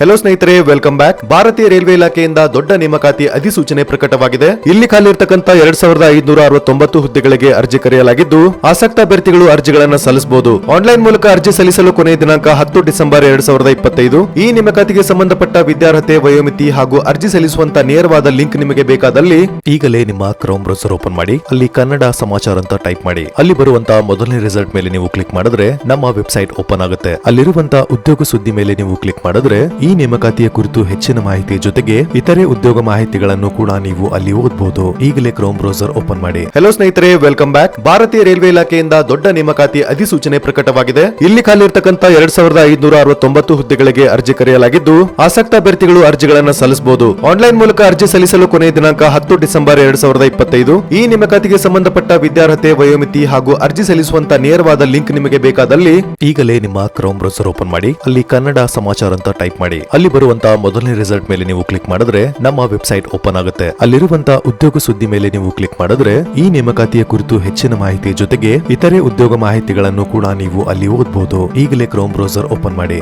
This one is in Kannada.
ಹೆಲೋ ಸ್ನೇಹಿತರೆ ವೆಲ್ಕಮ್ ಬ್ಯಾಕ್ ಭಾರತೀಯ ರೈಲ್ವೆ ಇಲಾಖೆಯಿಂದ ದೊಡ್ಡ ನೇಮಕಾತಿ ಅಧಿಸೂಚನೆ ಪ್ರಕಟವಾಗಿದೆ. ಇಲ್ಲಿ ಖಾಲಿ ಇರತಕ್ಕಂತ ಎರಡ್ ಸಾವಿರದ ಐದುನೂರ ಅರವತ್ತೊಂಬತ್ತು ಹುದ್ದೆಗಳಿಗೆ ಅರ್ಜಿ ಕರೆಯಲಾಗಿದ್ದು, ಆಸಕ್ತ ಅಭ್ಯರ್ಥಿಗಳು ಅರ್ಜಿಗಳನ್ನು ಸಲ್ಲಿಸಬಹುದು. ಆನ್ಲೈನ್ ಮೂಲಕ ಅರ್ಜಿ ಸಲ್ಲಿಸಲು ಕೊನೆಯ ದಿನಾಂಕ ಹತ್ತು ಡಿಸೆಂಬರ್ ಎರಡ್ ಸಾವಿರದ ಇಪ್ಪತ್ತೈದು. ಈ ನೇಮಕಾತಿಗೆ ಸಂಬಂಧಪಟ್ಟ ವಿದ್ಯಾರ್ಹತೆ, ವಯೋಮಿತಿ ಹಾಗೂ ಅರ್ಜಿ ಸಲ್ಲಿಸುವಂತ ನೇರವಾದ ಲಿಂಕ್ ನಿಮಗೆ ಬೇಕಾದಲ್ಲಿ ಈಗಲೇ ನಿಮ್ಮ ಕ್ರೋಮ್ ಬ್ರೌಸರ್ ಓಪನ್ ಮಾಡಿ, ಅಲ್ಲಿ ಕನ್ನಡ ಸಮಾಚಾರ ಅಂತ ಟೈಪ್ ಮಾಡಿ. ಅಲ್ಲಿ ಬರುವಂತಹ ಮೊದಲನೇ ರಿಸಲ್ಟ್ ಮೇಲೆ ನೀವು ಕ್ಲಿಕ್ ಮಾಡಿದ್ರೆ ನಮ್ಮ ವೆಬ್ಸೈಟ್ ಓಪನ್ ಆಗುತ್ತೆ. ಅಲ್ಲಿರುವಂತಹ ಉದ್ಯೋಗ ಸುದ್ದಿ ಮೇಲೆ ನೀವು ಕ್ಲಿಕ್ ಮಾಡಿದ್ರೆ ಈ ನೇಮಕಾತಿಯ ಕುರಿತು ಹೆಚ್ಚಿನ ಮಾಹಿತಿ ಜೊತೆಗೆ ಇತರೆ ಉದ್ಯೋಗ ಮಾಹಿತಿಗಳನ್ನು ಕೂಡ ನೀವು ಅಲ್ಲಿ ಓದಬಹುದು ಈಗಲೇ ಕ್ರೋಮ್ ಬ್ರೌಸರ್ ಓಪನ್ ಮಾಡಿ. ಹೆಲೋ ಸ್ನೇಹಿತರೆ ವೆಲ್ಕಮ್ ಬ್ಯಾಕ್ ಭಾರತೀಯ ರೈಲ್ವೆ ಇಲಾಖೆಯಿಂದ ದೊಡ್ಡ ನೇಮಕಾತಿ ಅಧಿಸೂಚನೆ ಪ್ರಕಟವಾಗಿದೆ. ಇಲ್ಲಿ ಖಾಲಿರ್ತಕ್ಕಂಥ ಎರಡ್ ಸಾವಿರದ ಐದುನೂರ ಅರವತ್ತೊಂಬತ್ತು ಹುದ್ದೆಗಳಿಗೆ ಅರ್ಜಿ ಕರೆಯಲಾಗಿದ್ದು, ಆಸಕ್ತ ಅಭ್ಯರ್ಥಿಗಳು ಅರ್ಜಿಗಳನ್ನು ಸಲ್ಲಿಸಬಹುದು. ಆನ್ಲೈನ್ ಮೂಲಕ ಅರ್ಜಿ ಸಲ್ಲಿಸಲು ಕೊನೆಯ ದಿನಾಂಕ ಹತ್ತು ಡಿಸೆಂಬರ್ ಎರಡ್ ಸಾವಿರದ ಇಪ್ಪತ್ತೈದು. ಈ ನೇಮಕಾತಿಗೆ ಸಂಬಂಧಪಟ್ಟ ವಿದ್ಯಾರ್ಹತೆ, ವಯೋಮಿತಿ ಹಾಗೂ ಅರ್ಜಿ ಸಲ್ಲಿಸುವಂತ ನೇರವಾದ ಲಿಂಕ್ ನಿಮಗೆ ಬೇಕಾದಲ್ಲಿ ಈಗಲೇ ನಿಮ್ಮ ಕ್ರೋಮ್ ಬ್ರೌಸರ್ ಓಪನ್ ಮಾಡಿ. ಅಲ್ಲಿ ಕನ್ನಡ ಸಮಾಚಾರ ಅಂತ ಟೈಪ್ ಮಾಡಿ. ಅಲ್ಲಿ ಬರುವಂತಹ ಮೊದಲನೇ ರಿಸಲ್ಟ್ ಮೇಲೆ ನೀವು ಕ್ಲಿಕ್ ಮಾಡಿದ್ರೆ ನಮ್ಮ ವೆಬ್ಸೈಟ್ ಓಪನ್ ಆಗುತ್ತೆ. ಅಲ್ಲಿರುವಂತ ಉದ್ಯೋಗ ಸುದ್ದಿ ಮೇಲೆ ನೀವು ಕ್ಲಿಕ್ ಮಾಡಿದ್ರೆ ಈ ನೇಮಕಾತಿಯ ಕುರಿತು ಹೆಚ್ಚಿನ ಮಾಹಿತಿ ಜೊತೆಗೆ ಇತರೆ ಉದ್ಯೋಗ ಮಾಹಿತಿಗಳನ್ನು ಕೂಡ ನೀವು ಅಲ್ಲಿ ಓದಬಹುದು ಈಗಲೇ ಕ್ರೋಮ್ ಬ್ರೌಸರ್ ಓಪನ್ ಮಾಡಿ.